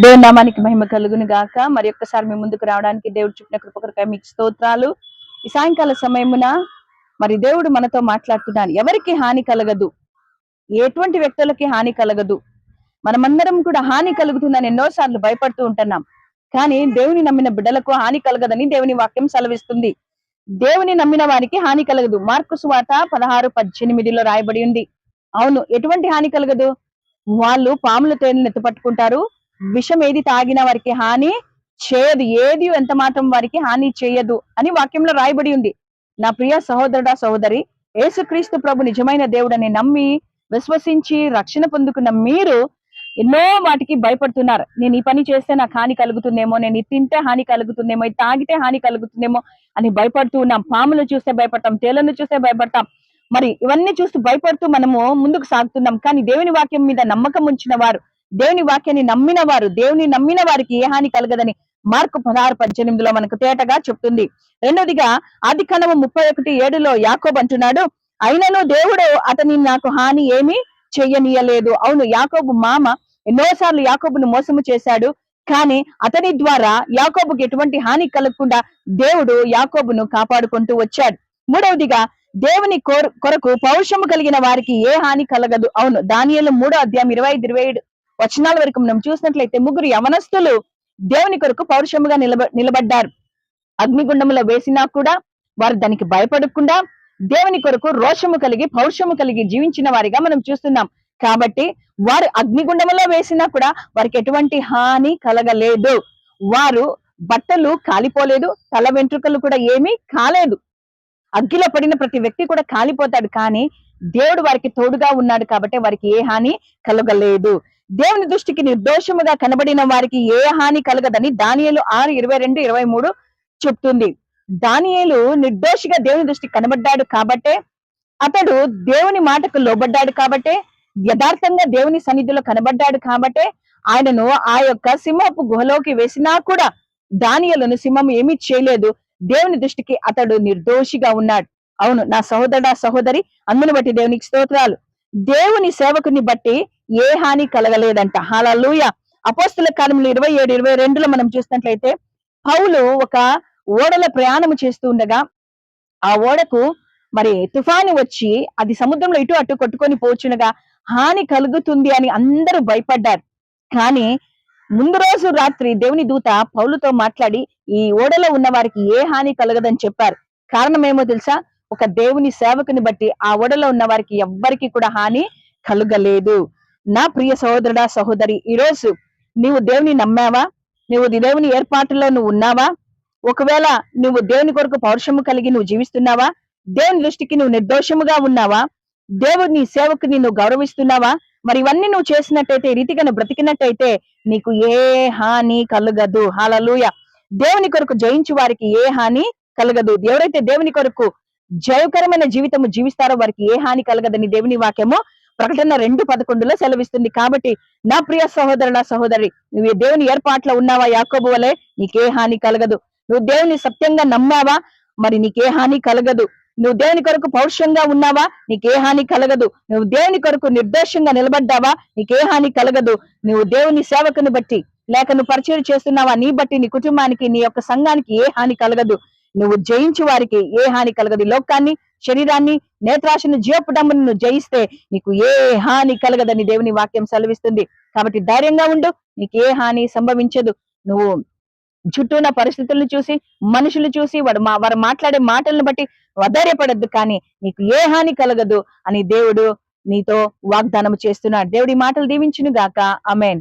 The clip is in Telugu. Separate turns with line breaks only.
దేవుని నామానికి మహిమ కలుగును గాక. మరి ఒక్కసారి మీ ముందుకు రావడానికి దేవుడు చూపిన కృపకరకాయ మీకు స్తోత్రాలు. ఈ సాయంకాల సమయమున మరి దేవుడు మనతో మాట్లాడుతున్నాడు. ఎవరికి హాని కలగదు? ఎటువంటి వ్యక్తులకి హాని కలగదు? మనమందరం కూడా హాని కలుగుతుందని ఎన్నోసార్లు భయపడుతూ ఉంటున్నాం. కానీ దేవుని నమ్మిన బిడ్డలకు హాని కలగదని దేవుని వాక్యం సెలవిస్తుంది. దేవుని నమ్మిన వారికి హాని కలగదు. మార్కు సువాత పదహారు పద్దెనిమిదిలో రాయబడి ఉంది. అవును ఎటువంటి హాని కలగదు? వాళ్ళు పాముల తేలిని ఎత్తుపట్టుకుంటారు విషం ఏది తాగినా వారికి హాని చేయదు. ఏది ఎంత మాత్రం వారికి హాని చేయదు అని వాక్యంలో రాయబడి ఉంది. నా ప్రియ సహోదరుడా సహోదరి యేసుక్రీస్తు ప్రభు నిజమైన దేవుడని నమ్మి విశ్వసించి రక్షణ పొందుకున్న మీరు ఎన్నో వాటికి భయపడుతున్నారు. నేను ఈ పని చేస్తే నాకు హాని కలుగుతుందేమో నేను ఇది తింటే హాని కలుగుతుందేమో ఇది తాగితే హాని కలుగుతుందేమో అని భయపడుతూ ఉన్నాం. పాములు చూస్తే భయపడతాం తేలను చూస్తే భయపడతాం. మరి ఇవన్నీ చూస్తూ భయపడుతూ మనము ముందుకు సాగుతున్నాం. కానీ దేవుని వాక్యం మీద నమ్మకం ఉంచిన వారు దేవుని వాక్యాన్ని నమ్మిన వారు దేవుని నమ్మిన వారికి ఏ హాని కలగదని మార్కు పదహారు పద్దెనిమిదిలో మనకు తేటగా చెప్తుంది. రెండవదిగా ఆది కణము ముప్పై ఒకటి ఏడులో యాకోబ్ అంటున్నాడు అయినను దేవుడు అతని నాకు హాని ఏమీ చెయ్యనీయలేదు అవును యాకోబు మామ ఎన్నోసార్లు యాకోబును మోసము చేశాడు కానీ అతని ద్వారా యాకోబుకి ఎటువంటి హాని కలగకుండా దేవుడు యాకోబును కాపాడుకుంటూ వచ్చాడు. మూడవదిగా దేవుని కొరకు పౌరుషము కలిగిన వారికి ఏ హాని కలగదు. అవును దానియలు మూడో అధ్యాయం ఇరవై ఐదు ఇరవై ఏడు వచనాల వరకు మనం చూసినట్లయితే ముగ్గురు యవనస్తులు దేవుని కొరకు పౌరుషముగా నిలబ నిలబడ్డారు. అగ్నిగుండములో వేసినా కూడా వారు దానికి భయపడకుండా దేవుని కొరకు రోషము కలిగి పౌరుషము కలిగి జీవించిన వారిగా మనం చూస్తున్నాం. కాబట్టి వారు అగ్నిగుండములో వేసినా కూడా వారికి ఎటువంటి హాని కలగలేదు. వారు బట్టలు కాలిపోలేదు తల వెంట్రుకలు కూడా ఏమీ కాలేదు. అగ్గిలో పడిన ప్రతి వ్యక్తి కూడా కాలిపోతాడు కానీ దేవుడు వారికి తోడుగా ఉన్నాడు కాబట్టి వారికి ఏ హాని కలగలేదు. దేవుని దృష్టికి నిర్దోషముగా కనబడిన వారికి ఏ హాని కలగదని దానియలు ఆరు ఇరవై రెండు ఇరవై మూడు చెప్తుంది. దానియలు నిర్దోషిగా దేవుని దృష్టికి కనబడ్డాడు కాబట్టే అతడు దేవుని మాటకు లోబడ్డాడు కాబట్టే యథార్థంగా దేవుని సన్నిధిలో కనబడ్డాడు కాబట్టే ఆయనను ఆ యొక్క సింహపు గుహలోకి వేసినా కూడా దానియలను సింహం ఏమీ చేయలేదు. దేవుని దృష్టికి అతడు నిర్దోషిగా ఉన్నాడు. అవును నా సహోదరుడా సహోదరి అందుని బట్టి దేవునికి స్తోత్రాలు. దేవుని సేవకుని బట్టి ఏ హాని కలగలేదంట. హాలూయ అపోస్తుల కాలంలో ఇరవై ఏడు ఇరవై రెండులో మనం చూసినట్లయితే పౌలు ఒక ఓడల ప్రయాణం చేస్తూ ఉండగా ఆ ఓడకు మరి తుఫాను వచ్చి అది సముద్రంలో ఇటు అటు కొట్టుకొని పోచునగా హాని కలుగుతుంది అని అందరూ భయపడ్డారు. కానీ ముందు రోజు రాత్రి దేవుని దూత పౌలుతో మాట్లాడి ఈ ఓడలో ఉన్న వారికి ఏ హాని కలగదని చెప్పారు. కారణం ఏమో తెలుసా? ఒక దేవుని సేవకుని బట్టి ఆ ఓడలో ఉన్న వారికి ఎవ్వరికి కూడా హాని కలగలేదు. నా ప్రియ సహోదరుడా సహోదరి ఈ రోజు నీవు దేవుని నమ్మావా? నువ్వు దేవుని ఏర్పాటులో నువ్వు ఉన్నావా? ఒకవేళ నువ్వు దేవుని కొరకు పౌరుషము కలిగి నువ్వు జీవిస్తున్నావా? దేవుని దృష్టికి నువ్వు నిర్దోషముగా ఉన్నావా? దేవుని సేవకుని నువ్వు గౌరవిస్తున్నావా? మరి ఇవన్నీ నువ్వు చేసినట్టయితే రీతిగా నువ్వు బ్రతికినట్టయితే నీకు ఏ హాని కలగదు. హాలలుయ దేవుని కొరకు జయించు వారికి ఏ హాని కలగదు. ఎవరైతే దేవుని కొరకు జయకరమైన జీవితము జీవిస్తారో వారికి ఏ హాని కలగదని దేవుని వాక్యము ప్రకటన రెండు పదకొండులో సెలవిస్తుంది. కాబట్టి నా ప్రియ సహోదరుల సహోదరి నువ్వు దేవుని ఏర్పాట్లో ఉన్నావా? యాకోబు వలె నీకే హాని కలగదు. నువ్వు దేవుని సత్యంగా నమ్మావా? మరి నీకే హాని కలగదు. నువ్వు దేవుని కొరకు పౌరుషంగా ఉన్నావా? నీకే హాని కలగదు. నువ్వు దేవుని కొరకు నిర్దోషంగా నిలబడ్డావా? నీకే హాని కలగదు. నువ్వు దేవుని సేవకుని బట్టి లేక నువ్వు పరిచయం చేస్తున్నావా? నీ బట్టి నీ కుటుంబానికి నీ యొక్క సంఘానికి ఏ హాని కలగదు. నువ్వు జయించి వారికి ఏ హాని కలగదు. లోకాన్ని శరీరాన్ని నేత్రాశను జీవపుడమ్మను నువ్వు జయిస్తే నీకు ఏ హాని కలగదని దేవుని వాక్యం సెలవిస్తుంది. కాబట్టి ధైర్యంగా ఉండు. నీకు ఏ హాని సంభవించదు. నువ్వు చుట్టూ ఉన్న పరిస్థితులను చూసి మనుషులు చూసి వాడు మా వారు మాట్లాడే మాటలను బట్టి వధైర్యపడద్దు కానీ నీకు ఏ హాని కలగదు అని దేవుడు నీతో వాగ్దానం చేస్తున్నాడు. దేవుడి మాటలు దీవించును గాక అమెన్